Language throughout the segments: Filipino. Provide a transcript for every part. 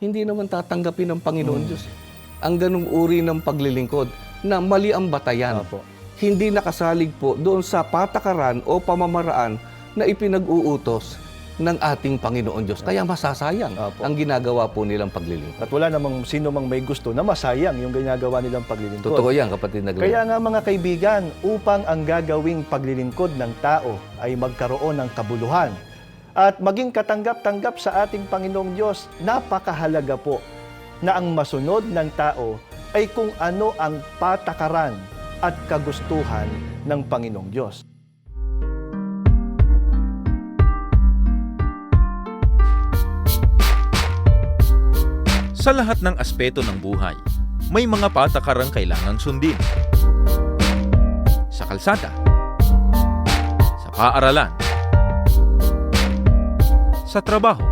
hindi naman tatanggapin ng Panginoon Diyos. Ang ganung uri ng paglilingkod na mali ang batayan. Opo. Hindi nakasalig po doon sa patakaran o pamamaraan na ipinag-uutos ng ating Panginoon Diyos. Kaya masasayang Opo. ang ginagawa po nilang paglilingkod. At wala namang sino mang may gusto na masayang yung ginagawa nilang paglilingkod. Totoo yan, kapatid na Glenn. Kaya nga mga kaibigan, upang ang gagawing paglilingkod ng tao ay magkaroon ng kabuluhan at maging katanggap-tanggap sa ating Panginoong Diyos, napakahalaga po na ang masunod ng tao ay kung ano ang patakaran at kagustuhan ng Panginoong Diyos. Sa lahat ng aspeto ng buhay, may mga patakarang kailangang sundin. Sa kalsada, sa paaralan, sa trabaho.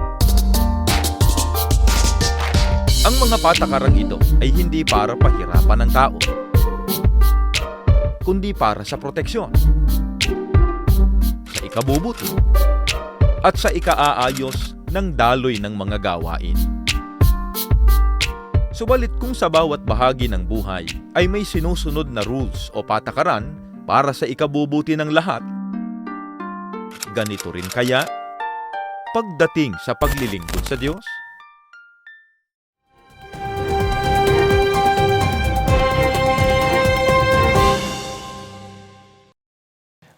Ang mga patakarang ito ay hindi para pahirapan ng tao, kundi para sa proteksyon, sa ikabubuti, at sa ikaaayos ng daloy ng mga gawain. Subalit kung sa bawat bahagi ng buhay ay may sinusunod na rules o patakaran para sa ikabubuti ng lahat, ganito rin kaya pagdating sa paglilingkod sa Diyos?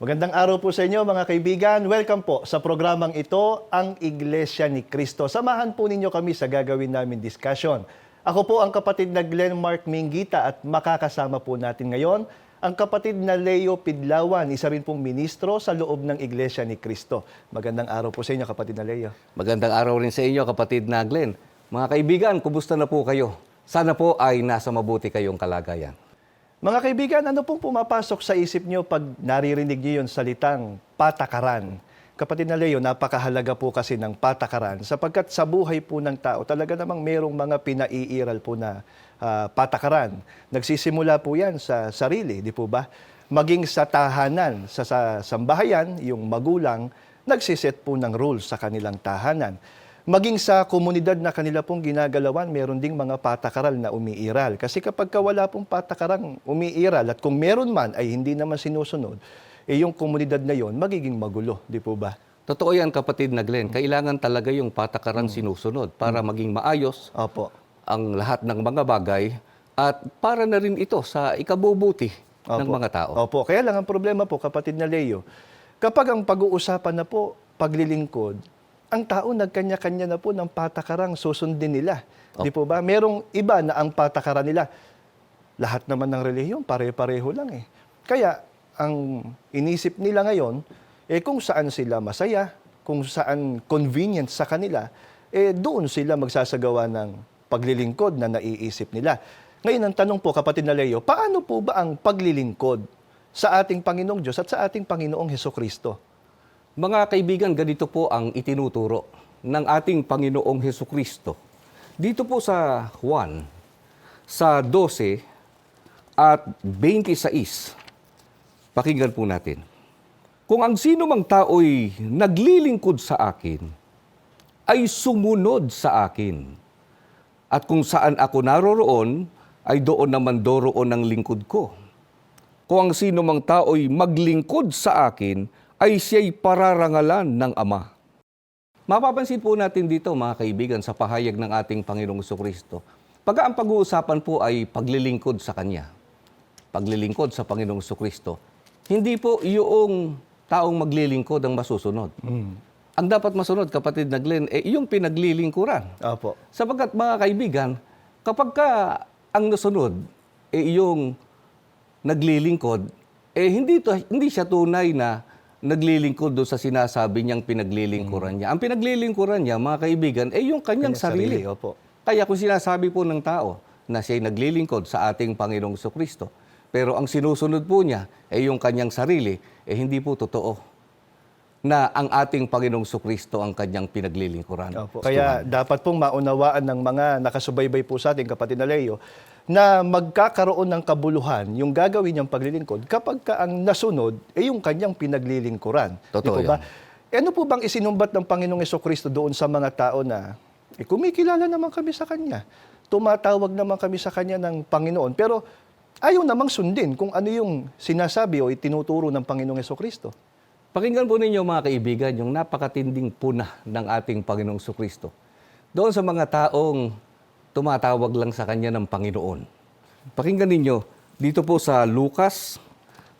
Magandang araw po sa inyo mga kaibigan. Welcome po sa programang ito, Ang Iglesia ni Cristo. Samahan po ninyo kami sa gagawin namin discussion. Ako po ang kapatid na Glenn Mark Mingita at makakasama po natin ngayon ang kapatid na Leo Pidlawan, isa rin pong ministro sa loob ng Iglesia ni Cristo. Magandang araw po sa inyo kapatid na Leo. Magandang araw rin sa inyo, kapatid na Glenn. Mga kaibigan, kumusta na po kayo? Sana po ay nasa mabuti kayong kalagayan. Mga kaibigan, ano pong pumapasok sa isip nyo pag naririnig nyo yung salitang patakaran? Kapatid na Leo, napakahalaga po kasi ng patakaran sapagkat sa buhay po ng tao, talaga namang merong mga pinaiiral po na ah, patakaran. Nagsisimula po yan sa sarili, di po ba? Maging sa tahanan, sa, sa sambahayan, yung magulang, nagsiset po ng rules sa kanilang tahanan. Maging sa komunidad na kanila pong ginagalawan, meron ding mga patakaral na umiiral. Kasi kapag ka wala pong patakarang umiiral at kung meron man ay hindi naman sinusunod, eh yung komunidad na yon magiging magulo, di po ba? Totoo yan, kapatid na Glenn. Kailangan talaga yung patakaran sinusunod para maging maayos Opo. ang lahat ng mga bagay at para na rin ito sa ikabubuti ng Opo. mga tao. Opo. Kaya lang ang problema po, kapatid na Leo, kapag ang pag-uusapan na po, paglilingkod, ang tao nagkanya-kanya na po ng patakarang susundin nila. Di po ba? Merong iba na ang patakaran nila. Lahat naman ng relihiyon, pare-pareho lang eh. Kaya, ang inisip nila ngayon, eh kung saan sila masaya, kung saan convenient sa kanila, eh doon sila magsasagawa ng paglilingkod na naiisip nila. Ngayon, ang tanong po, kapatid na Leo, paano po ba ang paglilingkod sa ating Panginoong Diyos at sa ating Panginoong Heso Kristo? Mga kaibigan, ganito po ang itinuturo ng ating Panginoong Heso Kristo. Dito po sa Juan, sa 12 at 26, pakinggan po natin. Kung ang sino mang tao'y naglilingkod sa akin, ay sumunod sa akin. At kung saan ako naroroon, ay doon naman doroon ang lingkod ko. Kung ang sino mang tao'y maglingkod sa akin, ay siya'y pararangalan ng Ama. Mapapansin po natin dito, mga kaibigan, sa pahayag ng ating Panginoong Kristo, pag ang pag-uusapan po ay paglilingkod sa Kanya, paglilingkod sa Panginoong Kristo, hindi po yung taong maglilingkod ang masusunod. Ang dapat masunod, kapatid na Glenn, eh, yung pinaglilingkuran. Opo. Sapagkat mga kaibigan, kapag ka ang nasunod eh yung naglilingkod, eh hindi to, hindi siya tunay na naglilingkod doon sa sinasabi niyang pinaglilingkuran niya. Ang pinaglilingkuran niya, mga kaibigan, eh yung kanyang, Kanyang sarili. sarili, opo. Kaya kung sinasabi po ng tao na siya'y naglilingkod sa ating Panginoong Kristo, pero ang sinusunod po niya ay yung kanyang sarili, eh hindi po totoo na ang ating Panginoong Kristo ang kanyang pinaglilingkuran. Opo. Kaya dapat pong maunawaan ng mga nakasubaybay po sa ating kapatid na Leo na magkakaroon ng kabuluhan yung gagawin niyang paglilingkod kapag ka ang nasunod ay yung kanyang pinaglilingkuran. Totoo ba? Eh, Ano po bang isinumbat ng Panginoong Kristo doon sa mga tao na Eh, kumikilala naman kami sa Kanya. Tumatawag naman kami sa Kanya ng Panginoon. Pero ayaw namang sundin kung ano yung sinasabi o itinuturo ng Panginoong Kristo. Pakinggan po ninyo mga kaibigan yung napakatinding puna ng ating Panginoong Kristo. Doon sa mga taong tumatawag lang sa Kanya ng Panginoon. Pakinggan ninyo dito po sa Lucas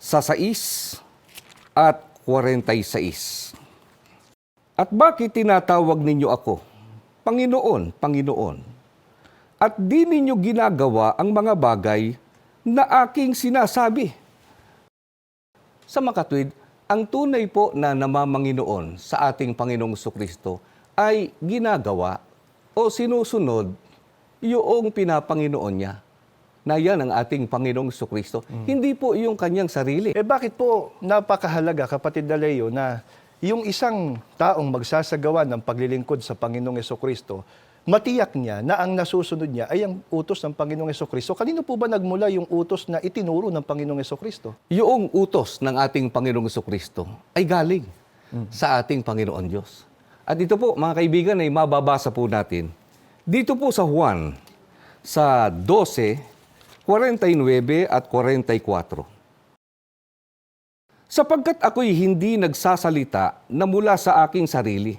sa 6 at 46. At bakit tinatawag ninyo ako? Panginoon, Panginoon. At di ninyo ginagawa ang mga bagay na aking sinasabi. Sa makatwid, ang tunay po na namamanginoon sa ating Panginoong Kristo ay ginagawa o sinusunod yung pinapanginoon niya na yan ang ating Panginoong Kristo. Hindi po yung kanyang sarili. Eh bakit po napakahalaga, kapatid na Leo, na yung isang taong magsasagawa ng paglilingkod sa Panginoong Kristo, matiyak niya na ang nasusunod niya ay ang utos ng Panginoong Yeso Kristo. Kanino po ba nagmula yung utos na itinuro ng Panginoong Yeso Kristo? Yung utos ng ating Panginoong Kristo ay galing sa ating Panginoon Diyos. At ito po, mga kaibigan, ay mababasa po natin. Dito po sa Juan, sa 12, 49 at 44. Sapagkat ako'y hindi nagsasalita na mula sa aking sarili,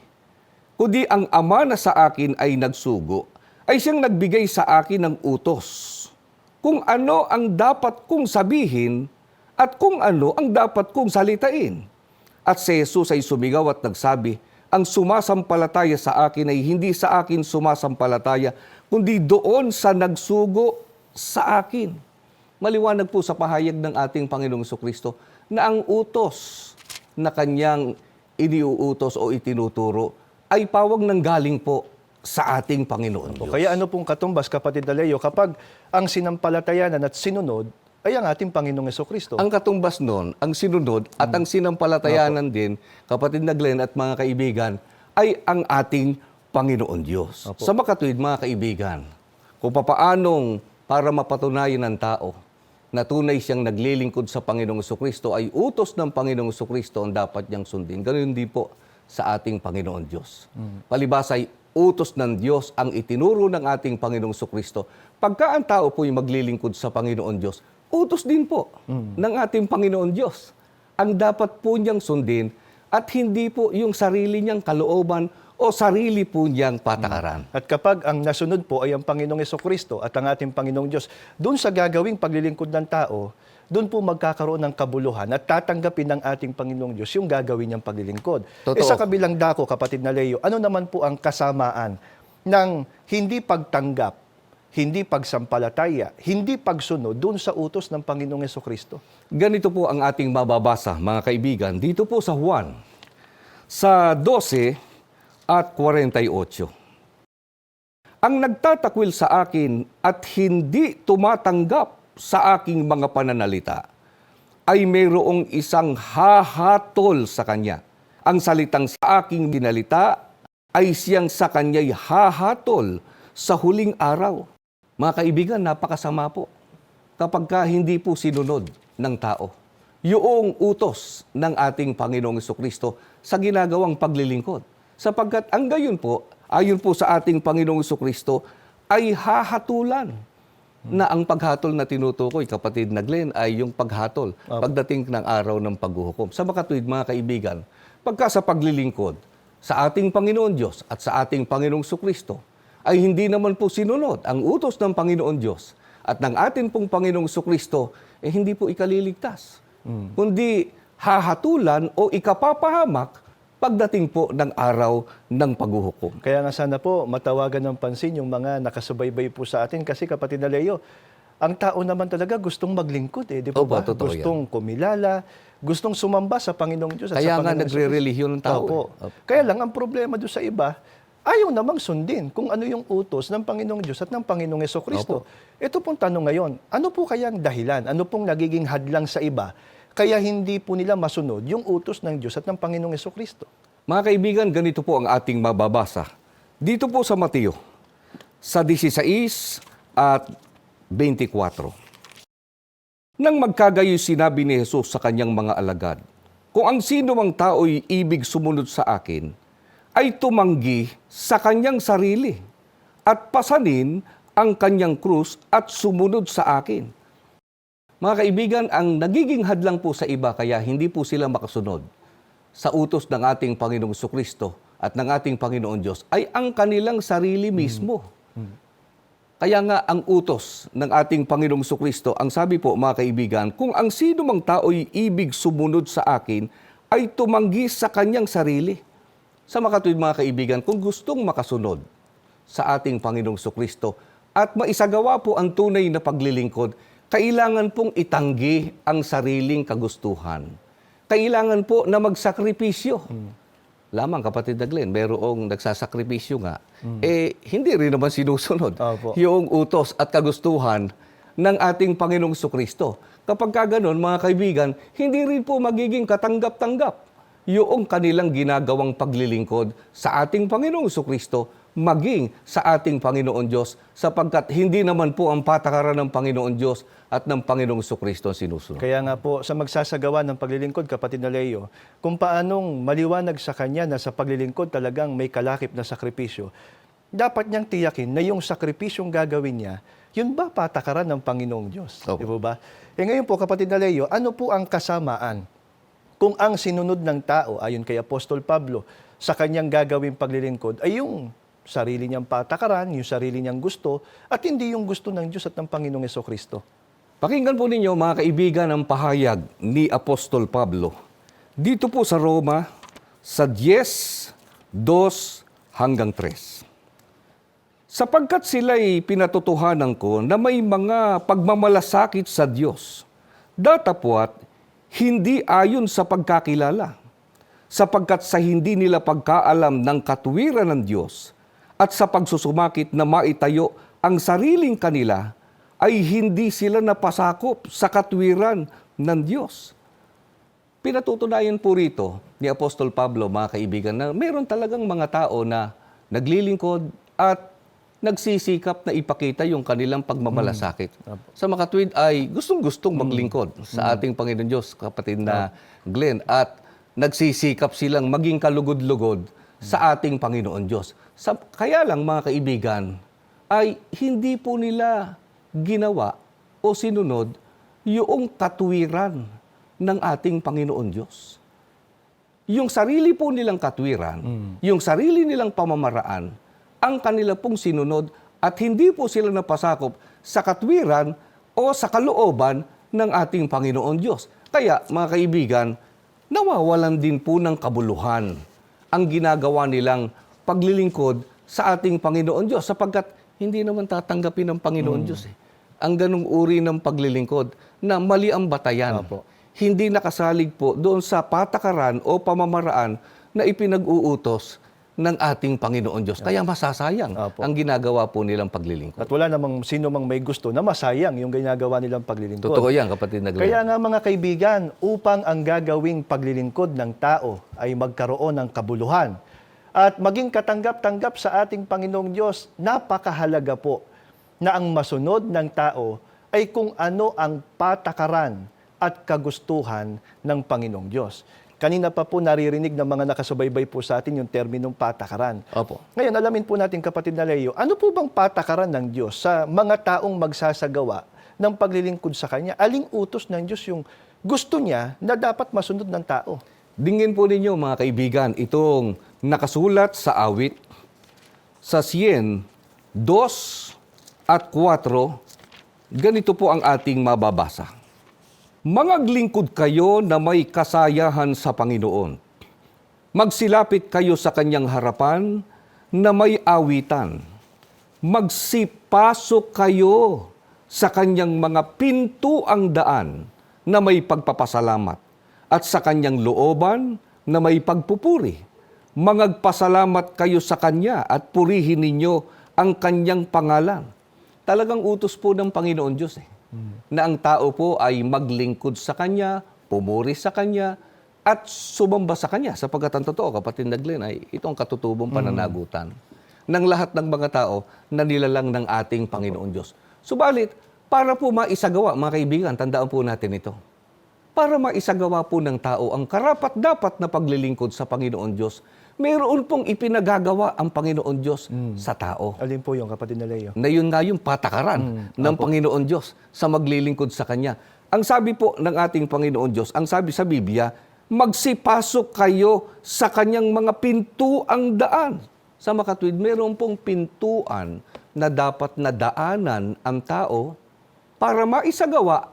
kundi ang ama na sa akin ay nagsugo, ay siyang nagbigay sa akin ng utos kung ano ang dapat kong sabihin at kung ano ang dapat kong salitain. At si Jesus ay sumigaw at nagsabi, ang sumasampalataya sa akin ay hindi sa akin sumasampalataya, kundi doon sa nagsugo sa akin. Maliwanag po sa pahayag ng ating Panginoong Kristo na ang utos na kanyang iniuutos o itinuturo ay pawag ng galing po sa ating Panginoon Diyos. Kaya ano pong katumbas, kapatid na Leo, kapag ang sinampalatayanan at sinunod ay ang ating Panginoong Yeso Kristo. Ang katumbas nun, ang sinunod at ang sinampalatayanan din, kapatid na Glenn at mga kaibigan, ay ang ating Panginoon Diyos. Sa makatuwid, mga kaibigan, kung papaanong para mapatunayan ng tao na tunay siyang naglilingkod sa Panginoong Kristo ay utos ng Panginoong Kristo ang dapat niyang sundin. Ganun din po sa ating Panginoon Diyos. Palibas ay utos ng Diyos ang itinuro ng ating Panginoong Kristo. Pagka ang tao po ay maglilingkod sa Panginoon Diyos, utos din po ng ating Panginoon Diyos. Ang dapat po niyang sundin at hindi po yung sarili niyang kalooban o sarili po niyang patakaran. At kapag ang nasunod po ay ang Panginoong Kristo at ang ating Panginoong Diyos, doon sa gagawing paglilingkod ng tao, doon po magkakaroon ng kabuluhan at tatanggapin ng ating Panginoong Diyos yung gagawin niyang paglilingkod. Totoo. Eh sa kabilang dako, kapatid na Leo, ano naman po ang kasamaan ng hindi pagtanggap, hindi pagsampalataya, hindi pagsunod doon sa utos ng Panginoong Yeso Kristo? Ganito po ang ating mababasa, mga kaibigan, dito po sa Juan, sa 12 at 48. Ang nagtatakwil sa akin at hindi tumatanggap sa aking mga pananalita ay mayroong isang hahatol sa kanya. Ang salitang sa aking ginalita ay siyang sa kanya'y hahatol sa huling araw. Mga kaibigan, napakasama po kapag ka hindi po sinunod ng tao. Yung utos ng ating Panginoong Kristo sa ginagawang paglilingkod. Sapagkat ang gayon po, ayon po sa ating Panginoong Kristo, ay hahatulan na ang paghatol na tinutukoy, kapatid na Glenn, ay yung paghatol pagdating ng araw ng paghuhukom. Sa makatuwid, mga kaibigan, pagka sa paglilingkod sa ating Panginoon Diyos at sa ating Panginoong Kristo, ay hindi naman po sinunod ang utos ng Panginoon Diyos at ng ating pong Panginoong Kristo, eh hindi po ikaliligtas. Kundi hahatulan o ikapapahamak pagdating po ng araw ng paghuhukom. Kaya nga sana po matawagan ng pansin yung mga nakasubaybay po sa atin kasi kapatid na Leo, ang tao naman talaga gustong maglingkod eh, di po Opo, ba? totoo yan. Gustong kumilala, gustong sumamba sa Panginoong Diyos at Kaya sa nga nagre-relihiyon ng tao. Opo. eh. Kaya lang ang problema doon sa iba, ayaw namang sundin kung ano yung utos ng Panginoong Diyos at ng Panginoong Yeso Kristo. Ito pong tanong ngayon, ano po kaya ang dahilan? Ano pong nagiging hadlang sa iba? Kaya hindi po nila masunod yung utos ng Diyos at ng Panginoong Yeso Kristo. Mga kaibigan, ganito po ang ating mababasa. Dito po sa Mateo, sa 16 at 24. Nang magkagayo sinabi ni Jesus sa kanyang mga alagad, Kung ang sino mang tao'y ibig sumunod sa akin, ay tumanggi sa kanyang sarili at pasanin ang kanyang krus at sumunod sa akin. Mga kaibigan, ang nagiging hadlang po sa iba kaya hindi po sila makasunod sa utos ng ating Panginoong Kristo at ng ating Panginoon Diyos ay ang kanilang sarili mismo. Kaya nga ang utos ng ating Panginoong Kristo, ang sabi po mga kaibigan, kung ang sino mang tao'y ibig sumunod sa akin, ay tumanggi sa kanyang sarili. Sa makatuwid mga kaibigan, kung gustong makasunod sa ating Panginoong Kristo at maisagawa po ang tunay na paglilingkod, kailangan pong itanggi ang sariling kagustuhan. Kailangan po na magsakripisyo. Lamang kapatid na Glenn, merong nagsasakripisyo nga, eh hindi rin naman sinusunod Opo. yung utos at kagustuhan ng ating Panginoong Kristo. Kapag ka ganun, mga kaibigan, hindi rin po magiging katanggap-tanggap yung kanilang ginagawang paglilingkod sa ating Panginoong Kristo maging sa ating Panginoon Diyos sapagkat hindi naman po ang patakaran ng Panginoon Diyos at ng Panginoong Kristo ang sinusunod. Kaya nga po, sa magsasagawa ng paglilingkod, kapatid na Leo, kung paanong maliwanag sa kanya na sa paglilingkod talagang may kalakip na sakripisyo, dapat niyang tiyakin na yung sakripisyong gagawin niya, yun ba patakaran ng Panginoong Diyos? Opo. Di ba? E ngayon po, kapatid na Leo, ano po ang kasamaan kung ang sinunod ng tao, ayon kay Apostol Pablo, sa kanyang gagawing paglilingkod ay yung sarili niyang patakaran, yung sarili niyang gusto, at hindi yung gusto ng Diyos at ng Panginoong Yeso Kristo. Pakinggan po ninyo mga kaibigan ang pahayag ni Apostol Pablo. Dito po sa Roma, sa 10, 2 hanggang 3. Sapagkat sila'y pinatotohanan ko na may mga pagmamalasakit sa Diyos, datapwat hindi ayon sa pagkakilala, sapagkat sa hindi nila pagkaalam ng katuwiran ng Diyos at sa pagsusumakit na maitayo ang sariling kanila, ay hindi sila napasakop sa katwiran ng Diyos. Pinatutunayan po rito ni Apostol Pablo, mga kaibigan, na meron talagang mga tao na naglilingkod at nagsisikap na ipakita yung kanilang pagmamalasakit. Sa makatwid ay gustong-gustong maglingkod sa ating Panginoon Diyos, kapatid na Glenn, at nagsisikap silang maging kalugod-lugod sa ating Panginoon Diyos. Sa, kaya lang, mga kaibigan, ay hindi po nila ginawa o sinunod yung katwiran ng ating Panginoon Diyos. Yung sarili po nilang katwiran, yung sarili nilang pamamaraan, ang kanila pong sinunod at hindi po sila napasakop sa katwiran o sa kalooban ng ating Panginoon Diyos. Kaya, mga kaibigan, nawawalan din po ng kabuluhan ang ginagawa nilang paglilingkod sa ating Panginoon Diyos sapagkat hindi naman tatanggapin ng Panginoon Diyos eh. Ang ganong uri ng paglilingkod na mali ang batayan. Opo. Hindi nakasalig po doon sa patakaran o pamamaraan na ipinag-uutos ng ating Panginoon Diyos. Kaya masasayang Opo. ang ginagawa po nilang paglilingkod. At wala namang sino mang may gusto na masayang yung ginagawa nilang paglilingkod. Totoo yan, kapatid na Glenn. Kaya nga mga kaibigan, upang ang gagawing paglilingkod ng tao ay magkaroon ng kabuluhan at maging katanggap-tanggap sa ating Panginoong Diyos, napakahalaga po na ang masunod ng tao ay kung ano ang patakaran at kagustuhan ng Panginoong Diyos. Kanina pa po naririnig ng mga nakasubaybay po sa atin yung terminong patakaran. Opo. Ngayon, alamin po natin kapatid na Leo, ano po bang patakaran ng Diyos sa mga taong magsasagawa ng paglilingkod sa Kanya? Aling utos ng Diyos yung gusto niya na dapat masunod ng tao? Dingin po ninyo mga kaibigan, itong nakasulat sa awit sa 100, 2 at 4, ganito po ang ating mababasa. Mangaglingkod kayo na may kasayahan sa Panginoon. Magsilapit kayo sa kanyang harapan na may awitan. Magsipasok kayo sa kanyang mga pintuang daan na may pagpapasalamat at sa kanyang looban na may pagpupuri. Mangagpasalamat kayo sa kanya at purihin ninyo ang kanyang pangalan. Talagang utos po ng Panginoon Diyos eh. Na ang tao po ay maglingkod sa kanya, pumuri sa kanya, at sumamba sa kanya. Sapagkat ang totoo, kapatid na Glenn, ay itong katutubong pananagutan ng lahat ng mga tao na nilalang ng ating Panginoon Diyos. Subalit, para po maisagawa, mga kaibigan, tandaan po natin ito. Para maisagawa po ng tao ang karapat-dapat na paglilingkod sa Panginoon Diyos, Meron pong ipinagagawa ang Panginoon Diyos sa tao. Alin po yung kapatid na Leo? Na yun nga yung patakaran ng Panginoon Diyos sa maglilingkod sa Kanya. Ang sabi po ng ating Panginoon Diyos, ang sabi sa Biblia, magsipasok kayo sa Kanyang mga pintuang daan. Sa makatwid, meron pong pintuan na dapat na daanan ang tao para maisagawa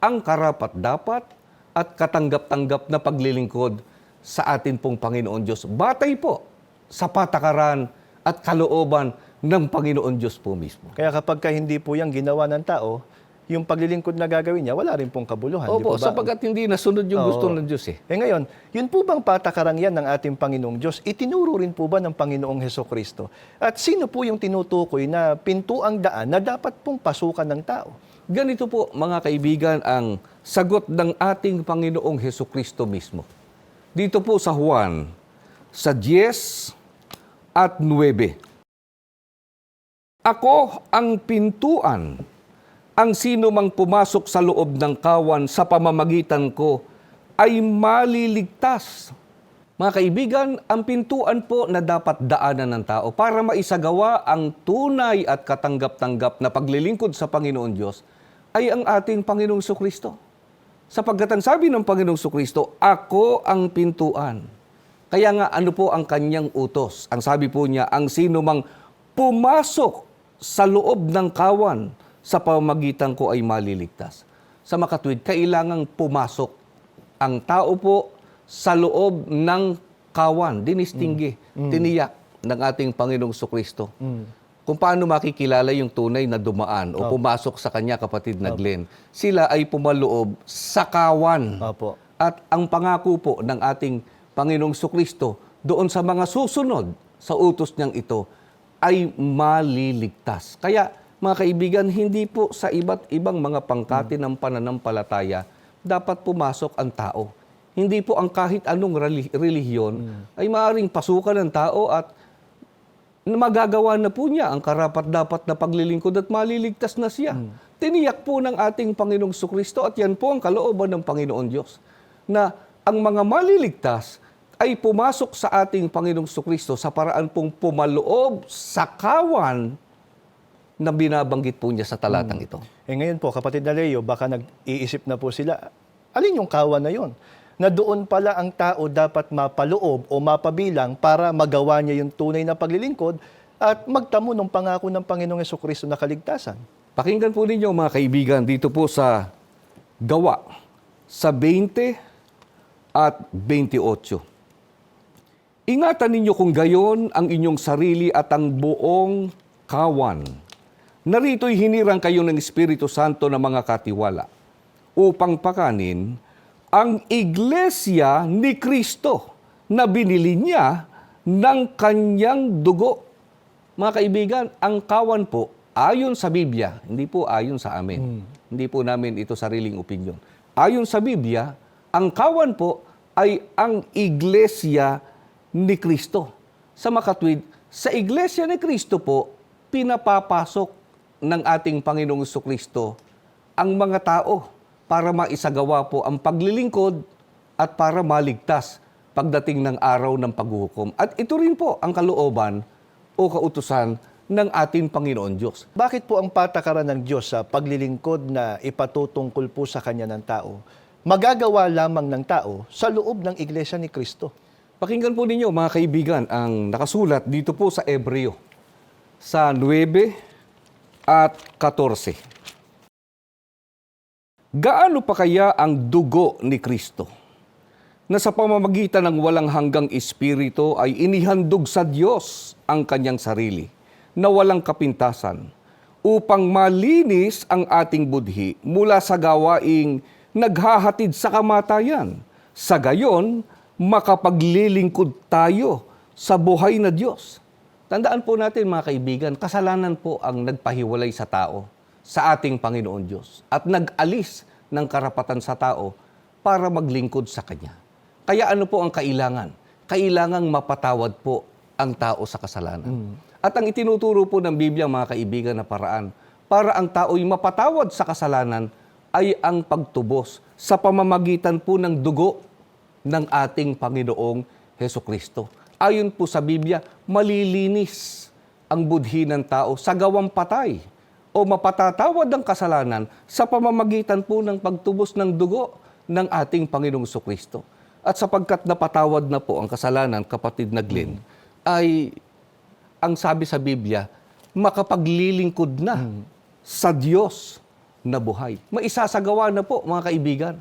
ang karapat-dapat at katanggap-tanggap na paglilingkod sa atin pong Panginoon Diyos. Batay po sa patakaran at kalooban ng Panginoon Diyos po mismo. Kaya kapag ka hindi po yung ginawa ng tao, yung paglilingkod na gagawin niya, wala rin pong kabuluhan. di Opo, po ba? sapagkat hindi nasunod yung Oo. gusto ng Diyos eh. Eh ngayon, yun po bang patakarang yan ng ating Panginoong Diyos? Itinuro rin po ba ng Panginoong Heso Kristo? At sino po yung tinutukoy na pintuang daan na dapat pong pasukan ng tao? Ganito po mga kaibigan ang sagot ng ating Panginoong Heso Kristo mismo. Dito po sa Juan, sa 10 at 9. Ako ang pintuan. Ang sino mang pumasok sa loob ng kawan sa pamamagitan ko ay maliligtas. Mga kaibigan, ang pintuan po na dapat daanan ng tao para maisagawa ang tunay at katanggap-tanggap na paglilingkod sa Panginoon Diyos ay ang ating Panginoong Kristo. Sapagkat ang sabi ng Panginoong Kristo, Ako ang pintuan. Kaya nga ano po ang kanyang utos? Ang sabi po niya, ang sino mang pumasok sa loob ng kawan sa pamamagitan ko ay maliligtas. Sa makatwid, kailangang pumasok ang tao po sa loob ng kawan, dinistingge, tiniyak ng ating Panginoong Kristo. Kung paano makikilala yung tunay na dumaan o pumasok sa kanya kapatid na Glenn, sila ay pumaloob sa kawan. Opo. At ang pangako po ng ating Panginoong Kristo doon sa mga susunod sa utos niyang ito ay maliligtas. Kaya mga kaibigan, hindi po sa iba't ibang mga pangkati ng pananampalataya dapat pumasok ang tao. Hindi po ang kahit anong reli- relihiyon ay maaaring pasukan ng tao at magagawa na po niya ang karapat-dapat na paglilingkod at maliligtas na siya. Tiniyak po ng ating Panginoong Sukristo at yan po ang kalooban ng Panginoon Diyos na ang mga maliligtas ay pumasok sa ating Panginoong Sukristo sa paraan pong pumaloob sa kawan na binabanggit po niya sa talatang ito. Eh ngayon po, kapatid na Leo, baka nag-iisip na po sila, alin yung kawan na yon? Na doon pala ang tao dapat mapaloob o mapabilang para magawa niya yung tunay na paglilingkod at magtamo ng pangako ng Panginoong Yeso Kristo na kaligtasan. Pakinggan po ninyo mga kaibigan dito po sa gawa sa 20 at 28. Ingatan ninyo kung gayon ang inyong sarili at ang buong kawan. Narito'y hinirang kayo ng Espiritu Santo na mga katiwala upang pakanin ang iglesia ni Kristo na binili niya ng kanyang dugo. Mga kaibigan, ang kawan po, ayon sa Biblia, hindi po ayon sa amin. Hindi po namin ito sariling opinion. Ayon sa Biblia, ang kawan po ay ang iglesia ni Kristo. Sa makatwid, sa iglesia ni Kristo po, pinapapasok ng ating Panginoong Kristo ang mga tao para maisagawa po ang paglilingkod at para maligtas pagdating ng araw ng paghuhukom. At ito rin po ang kalooban o kautusan ng ating Panginoon Diyos. Bakit po ang patakaran ng Diyos sa paglilingkod na ipatutungkol po sa Kanya ng tao, magagawa lamang ng tao sa loob ng iglesia ni Kristo? Pakinggan po ninyo mga kaibigan ang nakasulat dito po sa Ebreo sa 9 at 14. Gaano pa kaya ang dugo ni Kristo na sa pamamagitan ng walang hanggang espiritu ay inihandog sa Diyos ang kanyang sarili na walang kapintasan upang malinis ang ating budhi mula sa gawaing naghahatid sa kamatayan. Sa gayon, makapaglilingkod tayo sa buhay na Diyos. Tandaan po natin mga kaibigan, kasalanan po ang nagpahiwalay sa tao sa ating Panginoon Diyos at nag-alis ng karapatan sa tao para maglingkod sa Kanya. Kaya ano po ang kailangan? Kailangang mapatawad po ang tao sa kasalanan. At ang itinuturo po ng Biblia mga kaibigan na paraan para ang tao'y mapatawad sa kasalanan ay ang pagtubos sa pamamagitan po ng dugo ng ating Panginoong Heso Kristo. ayon po sa Biblia, malilinis ang budhi ng tao sa gawang patay o mapatatawad ang kasalanan sa pamamagitan po ng pagtubos ng dugo ng ating Panginoong Kristo. At sapagkat napatawad na po ang kasalanan, kapatid na Glenn, ay ang sabi sa Biblia, makapaglilingkod na sa Diyos na buhay. Maisasagawa na po, mga kaibigan,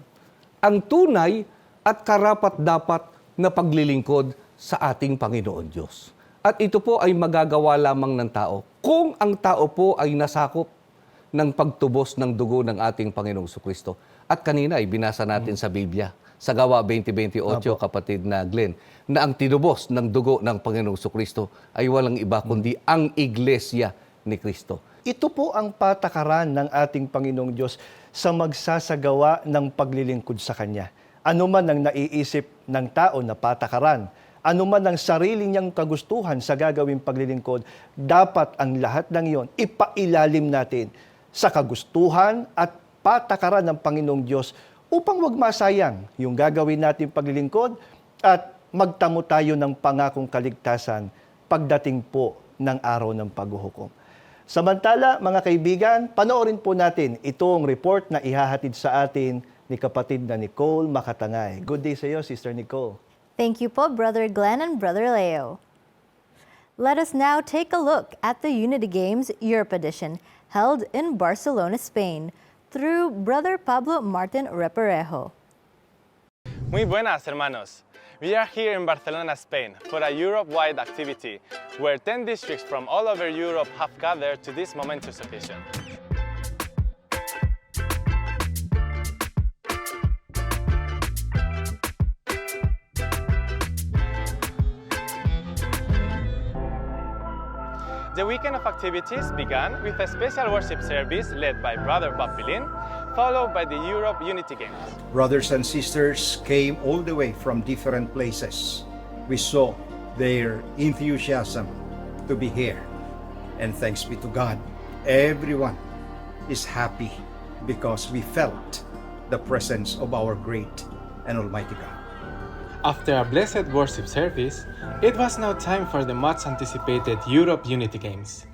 ang tunay at karapat-dapat na paglilingkod sa ating Panginoon Diyos. At ito po ay magagawa lamang ng tao kung ang tao po ay nasakop ng pagtubos ng dugo ng ating Panginoong Kristo. At kanina ay binasa natin sa Biblia, sa Gawa 2028, kapatid na Glenn, na ang tinubos ng dugo ng Panginoong Kristo ay walang iba kundi ang iglesia ni Kristo. Ito po ang patakaran ng ating Panginoong Diyos sa magsasagawa ng paglilingkod sa Kanya. Ano man ang naiisip ng tao na patakaran, ano man ang sarili niyang kagustuhan sa gagawing paglilingkod, dapat ang lahat ng iyon ipailalim natin sa kagustuhan at patakaran ng Panginoong Diyos upang wag masayang yung gagawin natin paglilingkod at magtamo tayo ng pangakong kaligtasan pagdating po ng araw ng paghuhukom. Samantala, mga kaibigan, panoorin po natin itong report na ihahatid sa atin ni kapatid na Nicole Makatangay. Good day sa iyo, Sister Nicole. Thank you po, Brother Glenn and Brother Leo. Let us now take a look at the Unity Games Europe Edition held in Barcelona, Spain, through Brother Pablo Martin Reparejo. Muy buenas, hermanos. We are here in Barcelona, Spain, for a Europe-wide activity where 10 districts from all over Europe have gathered to this momentous occasion. The weekend of activities began with a special worship service led by Brother Bob followed by the Europe Unity Games. brothers and sisters came all the way from different places. We saw their enthusiasm to be here. And thanks be to God, everyone is happy because we felt the presence of our great and almighty God. After a blessed worship service, it was now time for the much anticipated Europe Unity Games.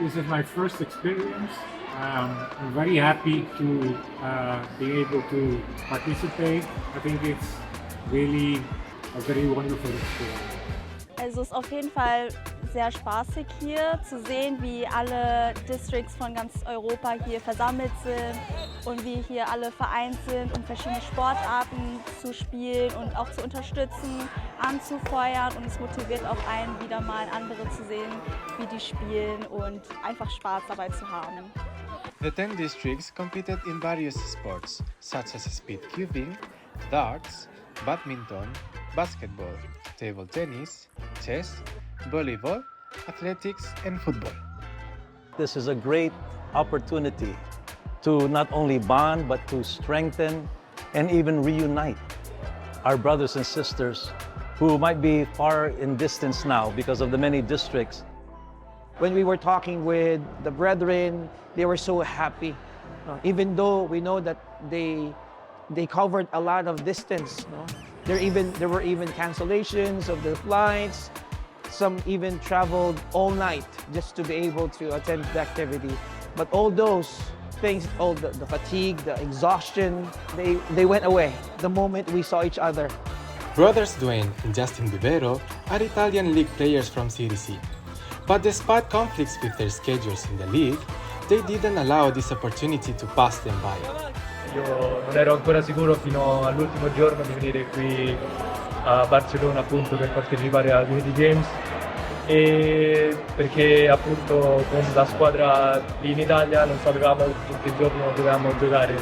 This is my first experience. Um, I'm very happy to uh, be able to participate. I think it's really a very wonderful experience. Also es ist auf jeden Fall sehr spaßig hier zu sehen, wie alle Districts von ganz Europa hier versammelt sind und wie hier alle vereint sind, um verschiedene Sportarten zu spielen und auch zu unterstützen, anzufeuern und es motiviert auch einen, wieder mal andere zu sehen, wie die spielen und einfach Spaß dabei zu haben. The 10 districts competed in various sports such as speed darts, badminton, basketball, table tennis, chess, volleyball, athletics, and football. This is a great opportunity to not only bond, but to strengthen and even reunite our brothers and sisters who might be far in distance now because of the many districts. when we were talking with the brethren, they were so happy. Uh, even though we know that they they covered a lot of distance. No? There even there were even cancellations of their flights. Some even traveled all night just to be able to attend the activity. But all those things, all the, the fatigue, the exhaustion, they, they went away the moment we saw each other. Brothers Dwayne and Justin Vivero are Italian league players from Serie C. But despite conflicts with their schedules in the league, they didn't allow this opportunity to pass them by. Io non ero ancora sicuro fino all'ultimo giorno di venire qui a Barcellona appunto per partecipare a Unity Games e perché appunto con la squadra in Italia non sapevamo in che giorno dovevamo giocare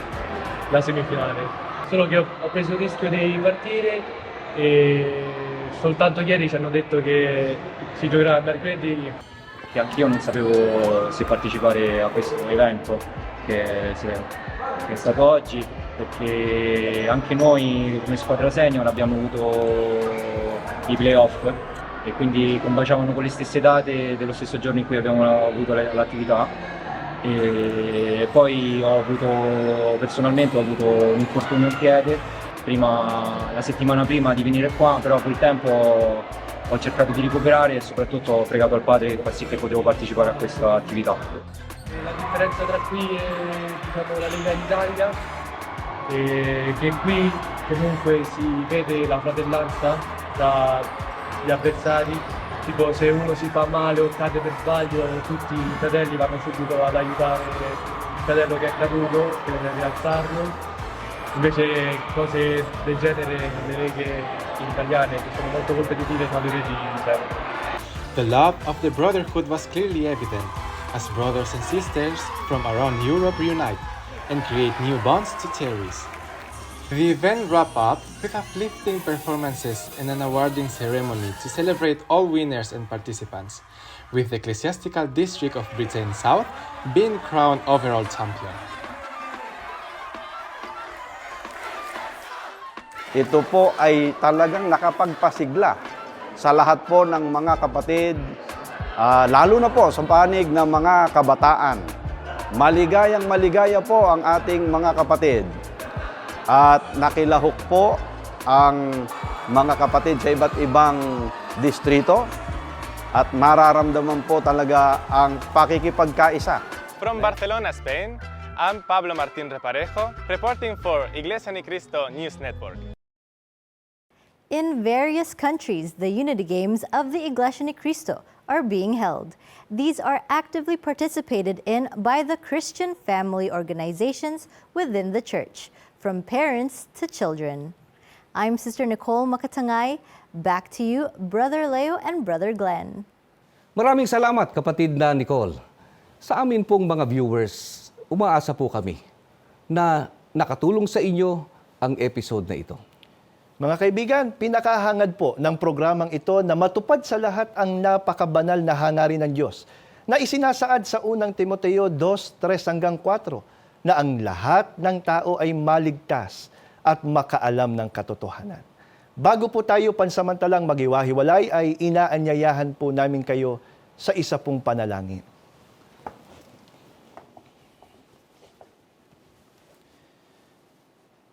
la semifinale. Solo che ho, ho preso il rischio di partire e soltanto ieri ci hanno detto che si giocherà mercoledì che anch'io non sapevo se partecipare a questo evento che, si- che è stato oggi, perché anche noi come squadra senior abbiamo avuto i playoff e quindi combaciavano con le stesse date dello stesso giorno in cui abbiamo avuto la- l'attività. E poi ho avuto personalmente ho avuto un infortunio al piede prima, la settimana prima di venire qua però col tempo ho cercato di recuperare e soprattutto ho pregato al padre che fa sì che potevo partecipare a questa attività. La differenza tra qui e diciamo, la Lega d'Italia è che qui comunque si vede la fratellanza tra gli avversari, tipo se uno si fa male o cade per sbaglio tutti i fratelli vanno subito ad aiutare il fratello che è caduto per rialzarlo. Invece cose del genere nelle leghe italiane che sono molto competitive le vedi. The love of the brotherhood was clearly evident as brothers and sisters from around Europe reunite and create new bonds to cherish. The event wrapped up with uplifting performances and an awarding ceremony to celebrate all winners and participants, with the Ecclesiastical District of Britain South being crowned overall champion. Ito po ay talagang nakapagpasigla sa lahat po ng mga kapatid, ah, lalo na po sa panig ng mga kabataan. Maligayang maligaya po ang ating mga kapatid. At nakilahok po ang mga kapatid sa iba't ibang distrito at mararamdaman po talaga ang pakikipagkaisa. From Barcelona, Spain, I'm Pablo Martín Reparejo, reporting for Iglesia Ni Cristo News Network. In various countries, the Unity Games of the Iglesia Ni Cristo are being held. These are actively participated in by the Christian family organizations within the church, from parents to children. I'm Sister Nicole Makatangay. Back to you, Brother Leo and Brother Glenn. Maraming salamat kapatid na Nicole. Sa amin pong mga viewers, umaasa po kami na nakatulong sa inyo ang episode na ito. Mga kaibigan, pinakahangad po ng programang ito na matupad sa lahat ang napakabanal na hangarin ng Diyos na isinasaad sa unang Timoteo 2, 3 hanggang 4 na ang lahat ng tao ay maligtas at makaalam ng katotohanan. Bago po tayo pansamantalang magiwahiwalay ay inaanyayahan po namin kayo sa isa pong panalangin.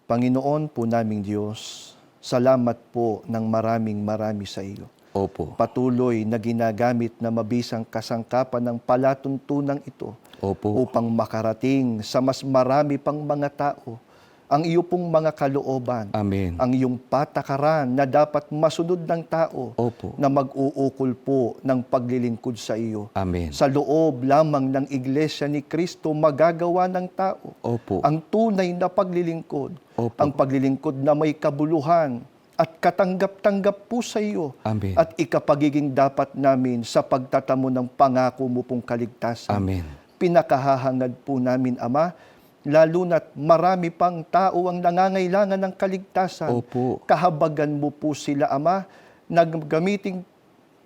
Panginoon po naming Diyos, salamat po ng maraming marami sa iyo. Opo. Patuloy na ginagamit na mabisang kasangkapan ng palatuntunang ito Opo. upang makarating sa mas marami pang mga tao ang iyo pong mga kalooban, Amen. ang iyong patakaran na dapat masunod ng tao Opo. na mag-uukol po ng paglilingkod sa iyo. Amen. Sa loob lamang ng Iglesia ni Kristo magagawa ng tao Opo. ang tunay na paglilingkod, Opo. ang paglilingkod na may kabuluhan at katanggap-tanggap po sa iyo Amen. at ikapagiging dapat namin sa pagtatamo ng pangako mo pong kaligtasan. Amen. Pinakahahangad po namin, Ama, lalo na't marami pang tao ang nangangailangan ng kaligtasan. Opo. Kahabagan mo po sila, Ama, na gamiting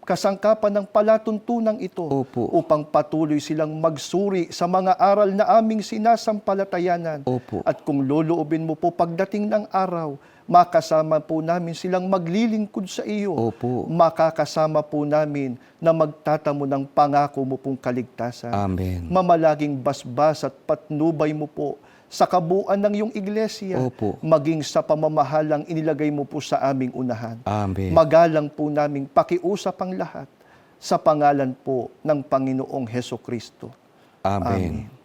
kasangkapan ng palatuntunang ito Opo. upang patuloy silang magsuri sa mga aral na aming sinasampalatayanan. Opo. At kung loloobin mo po pagdating ng araw, makasama po namin silang maglilingkod sa iyo. Opo. Makakasama po namin na magtatamo ng pangako mo pong kaligtasan. Amen. Mamalaging basbas at patnubay mo po sa kabuuan ng iyong iglesia, Opo. maging sa pamamahalang inilagay mo po sa aming unahan. Amen. Magalang po naming pakiusap ang lahat sa pangalan po ng Panginoong Heso Kristo. Amen. Amen.